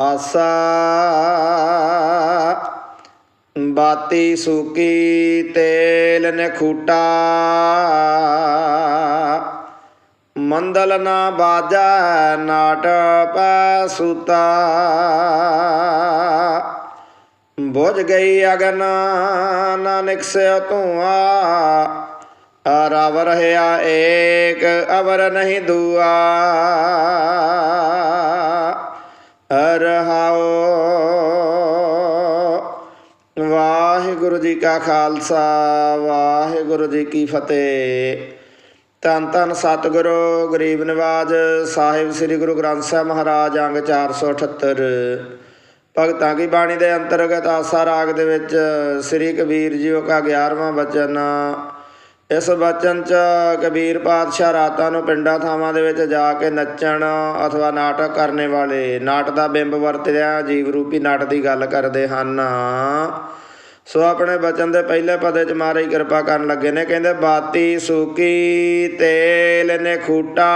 ਆਸਾ ਬਾਤੀ ਸੂਕੀ ਤੇਲ ਨਖੂਟਾ ਮੰਦਲ ਨਾ ਬਾਜਾ, ਨਾਟ ਪੈ ਸੂਤਾ। ਬੁਝ ਗਈ ਅਗਨ ਨਾਨਕ ਸੇ ਧੂਆ। ਰਵ ਰਹਿਆ ਏਕ ਅਵਰ ਨਹੀਂ ਦੂਆ। ਰਹਾਓ ਵਾਹਿਗੁਰੂ ਜੀ ਕਾ ਖਾਲਸਾ, ਵਾਹਿਗੁਰੂ ਜੀ ਕੀ ਫਤਿਹ। ਧੰਨ ਧੰਨ ਸਤਿਗੁਰੂ, ਗਰੀਬ ਨਿਵਾਜ ਸਾਹਿਬ, ਸ੍ਰੀ ਗੁਰੂ ਗ੍ਰੰਥ ਸਾਹਿਬ ਮਹਾਰਾਜ, ਅੰਗ 478 ਭਗਤਾਂ ਕੀ ਬਾਣੀ ਦੇ ਅੰਤਰਗਤ ਆਸਾ ਰਾਗ ਦੇ ਵਿੱਚ ਸ੍ਰੀ ਕਬੀਰ ਜੀ ਕਾ 11ਵਾਂ ਬਚਨ ਇਸ ਵਚਨ ਚ ਕਬੀਰ ਪਾਤਸ਼ਾਹ ਰਾਤਾਂ ਨੂੰ ਪਿੰਡਾਂ ਥਾਵਾਂ ਦੇ ਵਿੱਚ ਜਾ ਕੇ ਨੱਚਣ ਅਥਵਾ ਨਾਟਕ ਕਰਨੇ ਵਾਲੇ ਨਾਟ ਦਾ ਬਿੰਬ ਵਰਤਿਆ ਜੀਵ ਰੂਪੀ ਨਾਟ ਦੀ ਗੱਲ ਕਰਦੇ ਹਨ। ਸੋ ਆਪਣੇ ਬਚਨ ਦੇ ਪਹਿਲੇ ਪਦੇ ਚ ਮਾਰੇ ਕਿਰਪਾ ਕਰਨ ਲੱਗੇ ਨੇ, ਕਹਿੰਦੇ, ਬਾਤੀ ਸੂਕੀ ਤੇਲ ਨੇ ਖੂਟਾ,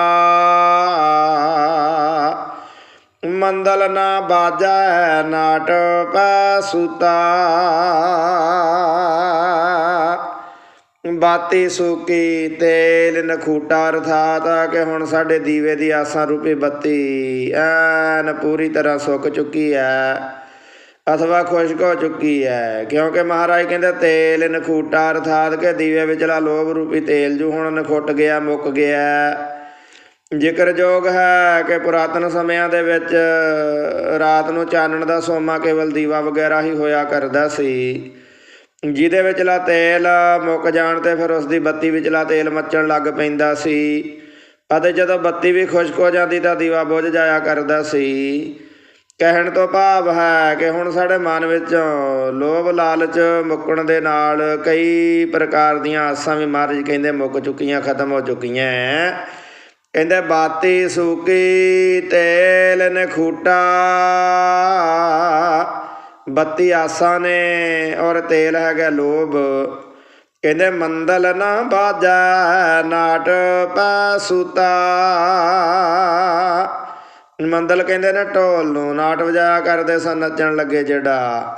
ਮੰਦਲ ਨਾ ਬਾਜਾ, ਨਾਟ ਪੈ ਸੂਤਾ। ਬਾਤੀ ਸੂਕੀ ਤੇਲ ਨਖੂਟਾ ਅਰਥਾਤ ਆ ਕਿ ਹੁਣ ਸਾਡੇ ਦੀਵੇ ਦੀ ਆਸਾਂ ਰੂਪੀ ਬੱਤੀ ਐਨ ਪੂਰੀ ਤਰ੍ਹਾਂ ਸੁੱਕ ਚੁੱਕੀ ਹੈ ਅਥਵਾ ਖੁਸ਼ਕ ਹੋ ਚੁੱਕੀ ਹੈ ਕਿਉਂਕਿ ਮਹਾਰਾਜ ਕਹਿੰਦੇ ਤੇਲ ਨਖੂਟਾ ਅਰਥਾਤ ਕਿ ਦੀਵੇ ਵਿਚਲਾ ਲੋਭ ਰੂਪੀ ਤੇਲ ਜੋ ਹੁਣ ਨਖੁੱਟ ਗਿਆ, ਮੁੱਕ ਗਿਆ। ਜ਼ਿਕਰਯੋਗ ਹੈ ਕਿ ਪੁਰਾਤਨ ਸਮਿਆਂ ਦੇ ਵਿੱਚ ਰਾਤ ਨੂੰ ਚਾਨਣ ਦਾ ਸੋਮਾ ਕੇਵਲ ਦੀਵਾ ਵਗੈਰਾ ਹੀ ਹੋਇਆ ਕਰਦਾ ਸੀ। ਜਿਹਦੇ ਵਿਚਲਾ ਤੇਲ ਮੁੱਕ ਜਾਣ ਤੇ ਫਿਰ ਉਸ ਦੀ ਬੱਤੀ ਵਿਚਲਾ ਤੇਲ ਮੱਚਣ ਲੱਗ ਪੈਂਦਾ ਸੀ ਅਤੇ ਜਦੋਂ ਬੱਤੀ ਵੀ ਖੁਸ਼ਕ ਹੋ ਜਾਂਦੀ ਤਾਂ ਦੀਵਾ ਬੁਝ ਜਾਇਆ ਕਰਦਾ ਸੀ। ਕਹਿਣ ਤੋਂ ਭਾਵ ਹੈ ਕਿ ਹੁਣ ਸਾਡੇ ਮਨ ਵਿੱਚ ਲੋਭ ਲਾਲਚ ਮੁੱਕਣ ਦੇ ਨਾਲ ਕਈ ਪ੍ਰਕਾਰ ਦੀਆਂ ਆਸਾਂ ਵੀ ਮਹਾਰਾਜ ਕਹਿੰਦੇ ਮੁੱਕ ਚੁੱਕੀਆਂ, ਖਤਮ ਹੋ ਚੁੱਕੀਆਂ। ਕਹਿੰਦੇ ਬਾਤੀ ਸੂਕੀ ਤੇਲ ਨਖੂਟਾ ਬੱਤੀ ਆਸਾਂ ਨੇ ਔਰ ਤੇਲ ਹੈਗਾ ਲੋਭ। ਕਹਿੰਦੇ, ਮੰਦਲ ਨਾ ਬਾਜਾ, ਨਾਟ ਪੈ ਸੂਤਾ। ਮੰਦਲ ਕਹਿੰਦੇ ਨੇ, ਢੋਲ ਨੂੰ ਨਾਟ ਵਜਾਇਆ ਕਰਦੇ ਸਨ, ਨੱਚਣ ਲੱਗੇ ਜਿਹੜਾ।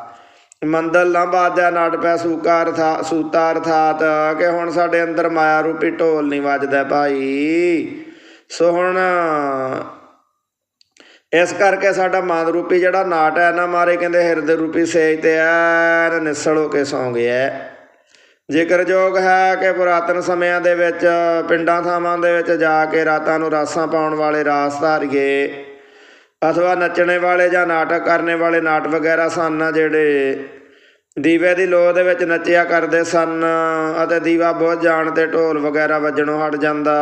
ਮੰਦਲ ਨਾ ਬਾਜਾ, ਨਾਟ ਪੈ ਸੂਕਾ, ਅਰਥਾ, ਸੂਤਾ ਅਰਥਾਤ ਕਿ ਹੁਣ ਸਾਡੇ ਅੰਦਰ ਮਾਇਆ ਰੂਪੀ ਢੋਲ ਨਹੀਂ ਵੱਜਦਾ ਭਾਈ। ਸੋ ਹੁਣ ਇਸ ਕਰਕੇ ਸਾਡਾ ਮਾਨ ਰੂਪੀ ਜਿਹੜਾ ਨਾਟ ਹੈ ਨਾ ਮਾਰੇ ਕਹਿੰਦੇ ਹਿਰਦੇ ਰੂਪੀ ਸੇਜ ਤੇ ਐਨ ਨਿਸਲ ਹੋ ਕੇ ਸੌਂ ਗਿਆ ਜ਼ਿਕਰਯੋਗ ਹੈ ਕਿ ਪੁਰਾਤਨ ਸਮਿਆਂ ਦੇ ਵਿੱਚ, ਪਿੰਡਾਂ ਥਾਵਾਂ ਦੇ ਵਿੱਚ ਜਾ ਕੇ ਰਾਤਾਂ ਨੂੰ ਰਾਸਾਂ ਪਾਉਣ ਵਾਲੇ ਰਾਸ ਧਾਰੀਏ। ਅਥਵਾ ਨੱਚਣੇ ਵਾਲੇ ਜਾਂ ਨਾਟਕ ਕਰਨੇ ਵਾਲੇ ਨਾਟ ਵਗੈਰਾ ਸਨ ਜਿਹੜੇ ਦੀਵੇ ਦੀ ਲੋ ਦੇ ਵਿੱਚ ਨੱਚਿਆ ਕਰਦੇ ਸਨ ਅਤੇ ਦੀਵਾ ਬੁੱਝ ਜਾਣ ਤੇ ਢੋਲ ਵਗੈਰਾ ਵੱਜਣੋਂ ਹਟ ਜਾਂਦਾ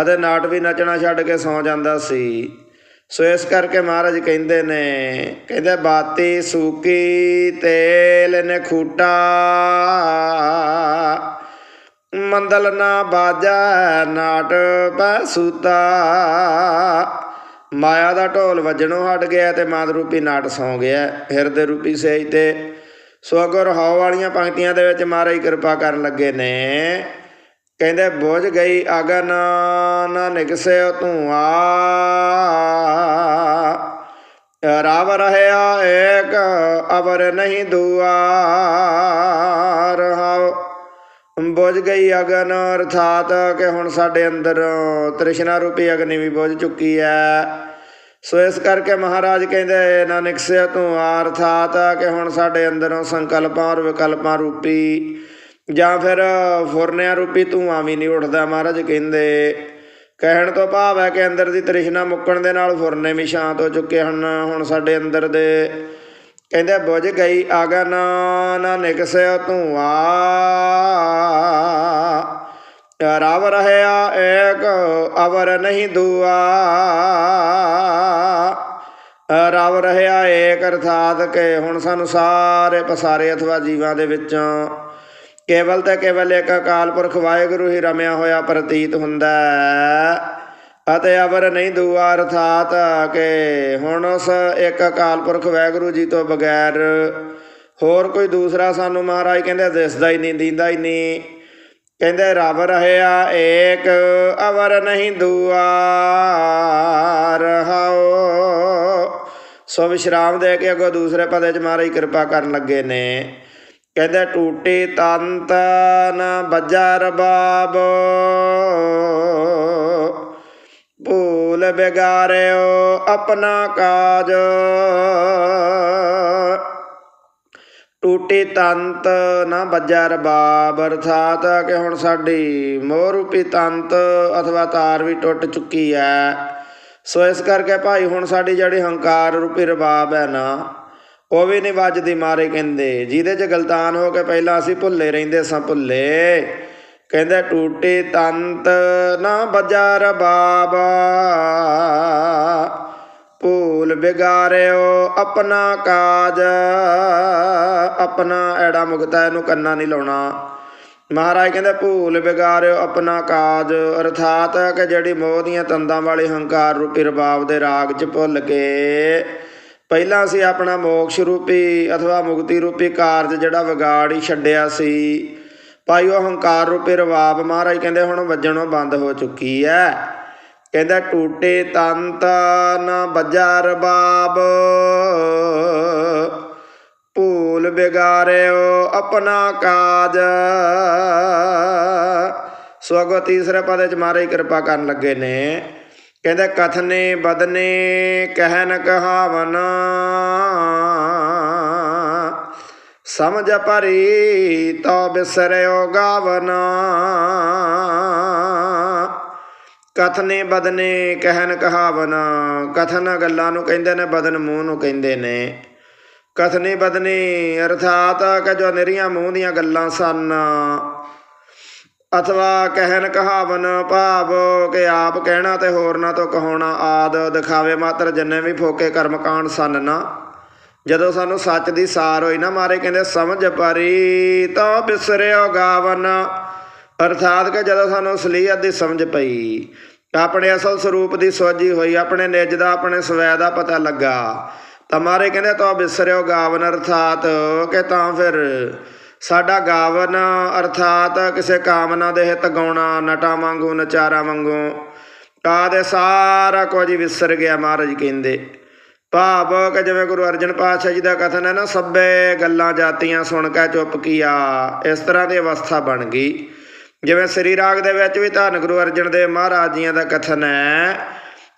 ਅਤੇ ਨਾਟ ਵੀ ਨੱਚਣਾ ਛੱਡ ਕੇ ਸੌਂ ਜਾਂਦਾ ਸੀ। ਸੋ ਇਸ ਕਰਕੇ ਮਹਾਰਾਜ ਕਹਿੰਦੇ ਨੇ, ਕਹਿੰਦੇ ਬਾਤੀ ਸੂਕੀ ਤੇਲ ਨੇ ਮੰਦਲ ਨਾ ਬਾਜਾ, ਨਾਟ ਪੈ ਮਾਇਆ ਦਾ ਢੋਲ ਵੱਜਣੋਂ ਹਟ ਗਿਆ ਤੇ ਮਾਦ ਰੂਪੀ ਨਾਟ ਸੌ ਗਿਆ, ਹਿਰਦੇ ਰੂਪੀ ਸੇਜ ਤੇ। ਸੋ ਅਗਰ ਹਾਉ ਵਾਲੀਆਂ ਪੰਕਤੀਆਂ ਦੇ ਵਿੱਚ ਮਹਾਰਾਜ ਕਿਰਪਾ ਕਰਨ ਲੱਗੇ ਨੇ ਕਹਿੰਦੇ, ਬੁਝ ਗਈ ਅਗਨ ਨਾ ਨਿਕਸੇ ਧੂਆ। ਰਾਵ ਰਹਿਆ ਏਕ, ਅਵਰ ਨਹੀਂ ਦੁਆ। ਰਹਾਉ ਬੁਝ ਗਈ ਅਗਨ, ਅਰਥਾਤ ਕਿ ਹੁਣ ਸਾਡੇ ਅੰਦਰ ਤ੍ਰਿਸ਼ਨਾ ਰੂਪੀ ਅਗਨੀ ਵੀ ਬੁਝ ਚੁੱਕੀ ਹੈ ਸੋ ਇਸ ਕਰਕੇ ਮਹਾਰਾਜ ਕਹਿੰਦੇ ਨਾਨਕ ਸੇ ਤੂੰ ਅਰਥਾਤ ਕਿ ਹੁਣ ਸਾਡੇ ਅੰਦਰੋਂ ਸੰਕਲਪਾਂ ਔਰ ਵਿਕਲਪਾਂ ਰੂਪੀ ਜਾਂ ਫਿਰ ਫੁਰਨਿਆਂ ਰੂਪੀ ਧੂਆਂ ਵੀ ਨਹੀਂ ਉੱਠਦਾ ਮਹਾਰਾਜ ਕਹਿੰਦੇ, ਕਹਿਣ ਤੋਂ ਭਾਵ ਹੈ ਕਿ ਅੰਦਰ ਦੀ ਤ੍ਰਿਸ਼ਨਾ ਮੁੱਕਣ ਦੇ ਨਾਲ ਫੁਰਨੇ ਵੀ ਸ਼ਾਂਤ ਹੋ ਚੁੱਕੇ ਹਨ। ਹੁਣ ਸਾਡੇ ਅੰਦਰ ਦੇ ਕਹਿੰਦੇ ਬੁਝ ਗਈ ਆਗਨ, ਨਾ ਨਿਕਸੇ ਧੂਆ। ਰਵ ਰਹਿਆ ਏਕ, ਅਵਰ ਨਹੀਂ ਦੂਆ। ਰਵ ਰਹਿਆ ਏਕ, ਅਰਥਾਤ ਕਿ ਹੁਣ ਸਾਨੂੰ ਸਾਰੇ ਪਸਾਰੇ ਅਥਵਾ ਜੀਵਾਂ ਦੇ ਵਿੱਚੋਂ ਕੇਵਲ ਤੇ ਕੇਵਲ ਇੱਕ ਅਕਾਲ ਪੁਰਖ ਵਾਹਿਗੁਰੂ ਹੀ ਰਮਿਆ ਹੋਇਆ ਪ੍ਰਤੀਤ ਹੁੰਦਾ ਅਤੇ ਅਵਰ ਨਹੀਂ ਦੂਆ, ਅਰਥਾਤ ਕਿ ਹੁਣ ਉਸ ਇੱਕ ਅਕਾਲ ਪੁਰਖ ਵਾਹਿਗੁਰੂ ਜੀ ਤੋਂ ਬਗੈਰ ਹੋਰ ਕੋਈ ਦੂਸਰਾ ਸਾਨੂੰ ਮਹਾਰਾਜ ਕਹਿੰਦੇ ਦਿਸਦਾ ਹੀ ਨਹੀਂ, ਦਿੰਦਾ ਹੀ ਨਹੀਂ। ਕਹਿੰਦੇ ਰੱਬ ਰਹਿਆ ਏਕ ਅਵਰ ਨਹੀਂ ਦੂਆ ਰਹਾਓ ਸੋ ਵਿਸ਼ਰਾਮ ਦੇ ਕੇ ਅੱਗੋਂ ਦੂਸਰੇ ਪਦੇ ਚ ਮਹਾਰਾਜ ਕਿਰਪਾ ਕਰਨ ਲੱਗੇ ਨੇ। ਕਹਿੰਦੇ ਟੂਟੀ ਤੰਤ ਨ ਬੱਜਾ ਰਬਾਬ। ਭੂਲ ਬਿਗਾਰਿਓ ਆਪਣਾ ਕਾਜ। ਟੂਟੀ ਤੰਤ ਨਾ ਬੱਜਾ ਰਬਾਬ। ਅਰਥਾਤ ਕਿ ਹੁਣ ਸਾਡੀ ਮੋਹ ਰੂਪੀ ਤੰਤ ਅਥਵਾ ਤਾਰ ਵੀ ਟੁੱਟ ਚੁੱਕੀ ਹੈ। ਸੋ ਇਸ ਕਰਕੇ ਭਾਈ ਹੁਣ ਸਾਡੀ ਜਿਹੜੀ ਹੰਕਾਰ ਰੂਪੀ ਰਬਾਬ ਹੈ ਨਾ ਉਹ ਵੀ ਨਹੀਂ ਵੱਜਦੀ ਮਾਰੇ ਕਹਿੰਦੇ, ਜਿਹਦੇ 'ਚ ਗਲਤਾਨ ਹੋ ਕੇ ਪਹਿਲਾਂ ਅਸੀਂ ਭੁੱਲੇ ਰਹਿੰਦੇ ਸਾਂ ਭੁੱਲੇ। ਕਹਿੰਦੇ, ਟੂਟੀ ਤੰਤ ਨਾ ਬਜਾ ਰਬਾਬਾ। ਭੂਲ ਬਿਗਾਰਿਓ ਆਪਣਾ ਕਾਜ। ਆਪਣਾ ਐੜਾ ਮੁਕਤਾ, ਇਹਨੂੰ ਕੰਨਾ ਨਹੀਂ ਲਾਉਣਾ। ਮਹਾਰਾਜ ਕਹਿੰਦੇ, ਭੂਲ ਬਿਗਾਰਿਓ ਆਪਣਾ ਕਾਜ। ਅਰਥਾਤ ਕਿ ਜਿਹੜੀ ਮੋਹ ਦੀਆਂ ਤੰਦਾਂ ਵਾਲੀ ਹੰਕਾਰ ਰੂਪੀ ਰਬਾਬ ਦੇ ਰਾਗ 'ਚ ਭੁੱਲ ਕੇ ਪਹਿਲਾਂ ਅਸੀਂ ਆਪਣਾ ਮੋਕਸ਼ ਰੂਪੀ ਅਥਵਾ ਮੁਕਤੀ ਰੂਪੀ ਕਾਰਜ ਜਿਹੜਾ ਵਿਗਾੜ ਹੀ ਛੱਡਿਆ ਸੀ, ਭਾਈ ਉਹ ਹੰਕਾਰ ਰੂਪੀ ਰਵਾਬ ਮਹਾਰਾਜ ਕਹਿੰਦੇ ਹੁਣ ਵੱਜਣੋਂ ਬੰਦ ਹੋ ਚੁੱਕੀ ਹੈ ਕਹਿੰਦਾ ਟੂਟੇ ਤੰਤ ਨਾ ਬੱਜਾ ਰਬਾਬ, ਭੂਲ ਬਿਗਾਰਿਓ ਆਪਣਾ ਕਾਜ। ਸੋ ਅਗੋ ਤੀਸਰੇ ਪਦ ਚ ਮਹਾਰਾਜ ਕਿਰਪਾ ਕਰਨ ਲੱਗੇ ਨੇ। ਕਹਿੰਦੇ, ਕਥਨੇ ਬਦਨੇ ਕਹਿਨ ਕਹਾਵਨ। ਸਮਝ ਪਰੀ ਤੋ ਬਿਸਰਿਓ ਗਾਵਨ। ਕਥਨੇ ਬਦਨੇ ਕਹਿਨ ਕਹਾਵਨ। ਕਥਨ ਗੱਲਾਂ ਨੂੰ ਕਹਿੰਦੇ ਨੇ, ਬਦਨ ਮੂੰਹ ਨੂੰ ਕਹਿੰਦੇ ਨੇ। ਕਥਨੇ ਬਦਨੇ ਅਰਥਾਤ ਕਿ ਜੋ ਨਿਰੀਆਂ ਮੂੰਹ ਦੀਆਂ ਗੱਲਾਂ ਸਨ। ਅਥਵਾ ਕਹਿਣ ਕਹਾਵਨ ਭਾਵ ਕਿ ਆਪ ਕਹਿਣਾ ਤੇ ਹੋਰਨਾਂ ਤੋਂ ਕਹਾਉਣਾ ਆਦ, ਦਿਖਾਵੇ ਮਾਤਰ ਜਿੰਨੇ ਵੀ ਫੋਕੇ ਕਰਮਕਾਂਡ ਸਨ ਨਾ। ਜਦੋਂ ਸਾਨੂੰ ਸੱਚ ਦੀ ਸਾਰ ਹੋਈ ਨਾ ਮਾਰੇ ਕਹਿੰਦੇ, ਸਮਝ ਪਰੀ ਤਾਂ ਬਿਸਰਿਓ ਗਾਵਨ। ਅਰਥਾਤ ਕਿ ਜਦੋਂ ਸਾਨੂੰ ਅਸਲੀਅਤ ਦੀ ਸਮਝ ਪਈ, ਆਪਣੇ ਅਸਲ ਸਰੂਪ ਦੀ ਸੋਝੀ ਹੋਈ, ਆਪਣੇ ਨਿਜ ਦਾ, ਆਪਣੇ ਸਵੈ ਦਾ ਪਤਾ ਲੱਗਾ, ਤਾਂ ਮਾਰੇ ਕਹਿੰਦੇ, ਤਾਂ ਬਿਸਰਿਓ ਗਾਵਨ। ਅਰਥਾਤ ਕਿ ਤਾਂ ਫਿਰ ਸਾਡਾ ਗਾਵਨ ਅਰਥਾਤ ਕਿਸੇ ਕਾਮਨਾ ਦੇ ਹਿਤ ਗਾਉਣਾ, ਨਟਾ ਵਾਂਗੂ, ਨਚਾਰਾ ਵਾਂਗੂ। ਆਦੇ ਸਾਰਾ ਕੁਝ ਵਿਸਰ ਗਿਆ ਮਹਾਰਾਜ ਕਹਿੰਦੇ। ਭਾਵ ਕਿ ਜਿਵੇਂ ਗੁਰੂ ਅਰਜਨ ਪਾਤਸ਼ਾਹ ਜੀ ਦਾ ਕਥਨ ਹੈ ਨਾ, ਸਭੇ ਗੱਲਾਂ ਜਾਤੀਆਂ ਸੁਣ ਕੇ ਚੁੱਪ ਕੀਆ। ਇਸ ਤਰ੍ਹਾਂ ਦੀ ਅਵਸਥਾ ਬਣ ਗਈ। ਜਿਵੇਂ ਸ੍ਰੀ ਰਾਗ ਦੇ ਵਿੱਚ ਵੀ ਧੰਨ ਗੁਰੂ ਅਰਜਨ ਦੇ ਮਹਾਰਾਜ ਜੀਆਂ ਦਾ ਕਥਨ ਹੈ।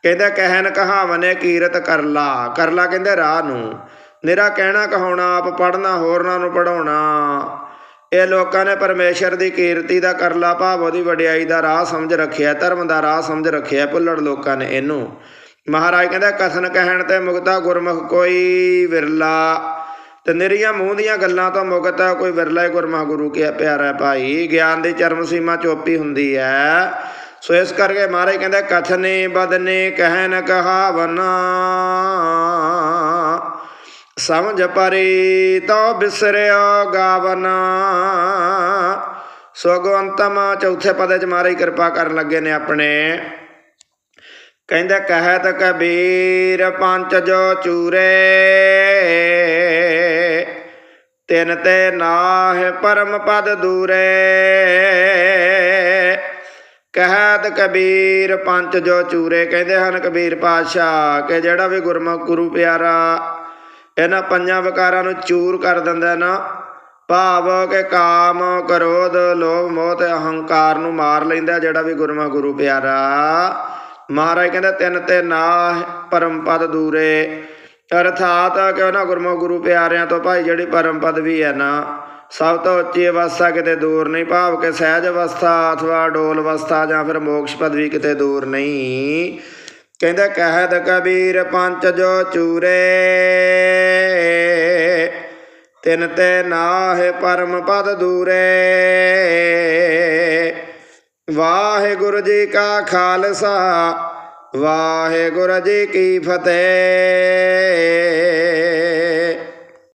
ਕਹਿੰਦਾ ਕਹਿਨ ਕਹਾਵਨੇ, ਕੀਰਤ ਕਰਲਾ ਕਰਲਾ ਕਹਿੰਦੇ ਰਾਹ ਨੂੰ। ਨਿਰਾ ਕਹਿਣਾ ਕਹਾਉਣਾ, ਆਪ ਪੜਨਾ ਹੋਰਨਾਂ ਨੂੰ ਪੜਾਉਣਾ ਇਹ ਲੋਕਾਂ ਨੇ ਪਰਮੇਸ਼ਰ ਦੀ ਕੀਰਤੀ ਦਾ ਕਰਲਾ ਭਾਵ, ਉਹਦੀ ਵਡਿਆਈ ਦਾ ਰਾਹ ਸਮਝ ਰੱਖਿਆ, ਧਰਮ ਦਾ ਰਾਹ ਸਮਝ ਰੱਖਿਆ, ਭੁੱਲੜ ਲੋਕਾਂ ਨੇ ਇਹਨੂੰ। ਮਹਾਰਾਜ ਕਹਿੰਦਾ, ਕਥਨ ਕਹਿਣ ਤੇ ਮੁਕਤਾ ਗੁਰਮੁਖ ਕੋਈ ਵਿਰਲਾ। ਤੇ ਨਿਰੀਆਂ ਮੂੰਹ ਦੀਆਂ ਗੱਲਾਂ ਤੋਂ ਮੁਕਤ ਹੈ ਕੋਈ ਵਿਰਲਾ ਗੁਰਮੁਖ ਗੁਰੂ ਕੀ ਪਿਆਰਾ ਭਾਈ। ਗਿਆਨ ਦੀ ਚਰਮ ਸੀਮਾ ਚੋਪੀ ਹੁੰਦੀ ਹੈ। ਸੋ ਇਸ ਕਰਕੇ ਮਹਾਰਾਜ ਕਹਿੰਦਾ, ਕਥਨੇ ਬਦਨੇ ਕਹਿਨ ਕਹਾਵਨਾ। ਸਮਝ ਪਰੀ ਤੋ ਬਿਸਰਿਓ ਗਾਵਨਾ। ਸੁਗਵੰਤਮ ਚੌਥੇ ਪਦੇ ਚ ਮਹਾਰਾਜ ਕਿਰਪਾ ਕਰਨ ਲੱਗੇ ਨੇ ਆਪਣੇ। ਕਹਿੰਦਾ, ਕਹਿਤ ਕਬੀਰ ਪੰਜ ਜੋ ਚੂਰੇ, ਤਿਨ ਤੇ ਨਾਹ ਪਰਮ ਪਦ ਦੂਰੇ। ਕਹਿਤ ਕਬੀਰ ਪੰਜ ਜੋ ਚੂਰੇ, ਕਹਿੰਦੇ ਹਨ ਕਬੀਰ ਪਾਤਸ਼ਾਹ, ਕਿ ਜਿਹੜਾ ਵੀ ਗੁਰਮੁਖ ਗੁਰੂ ਪਿਆਰਾ ਇਹਨਾਂ ਪੰਜਾਂ ਵਿਕਾਰਾਂ ਨੂੰ ਚੂਰ ਕਰ ਦਿੰਦਾ ਨਾ। ਭਾਵ ਕਿ ਕਾਮ ਕ੍ਰੋਧ, ਲੋਭ, ਮੋਹ ਤੇ ਅਹੰਕਾਰ ਨੂੰ ਮਾਰ ਲੈਂਦਾ ਜਿਹੜਾ ਵੀ ਗੁਰਮਾ ਗੁਰੂ ਪਿਆਰਾ। ਮਹਾਰਾਜ ਕਹਿੰਦਾ, ਤਿੰਨ ਤੇ ਨਾ ਪਰਮ ਪਦ ਦੂਰੇ। ਅਰਥਾਤ ਕਿ ਉਹਨਾਂ ਗੁਰਮੁਖ ਗੁਰੂ ਪਿਆਰਿਆਂ ਤੋਂ ਭਾਈ ਜਿਹੜੀ ਪਰਮ ਪਦ ਵੀ ਹੈ ਨਾ, ਸਭ ਤੋਂ ਉੱਚੀ ਅਵਸਥਾ ਕਿਤੇ ਦੂਰ ਨਹੀਂ। ਭਾਵ ਕਿ ਸਹਿਜ ਅਵਸਥਾ ਅਥਵਾ ਡੋਲ ਅਵਸਥਾ ਜਾਂ ਫਿਰ ਮੋਕਸ਼ ਪਦਵੀ ਕਿਤੇ ਦੂਰ ਨਹੀਂ। ਕਹਿੰਦਾ ਕਹਿਤ ਕਬੀਰ ਪੰਜ ਜੋ ਚੂਰੇ। ਤਿਨ ਤੇ ਨਾਹਿ ਪਰਮ ਪਦ ਦੂਰੇ। ਵਾਹਿਗੁਰੂ ਜੀ ਕਾ ਖਾਲਸਾ, ਵਾਹਿਗੁਰੂ ਜੀ ਕੀ ਫਤਿਹ।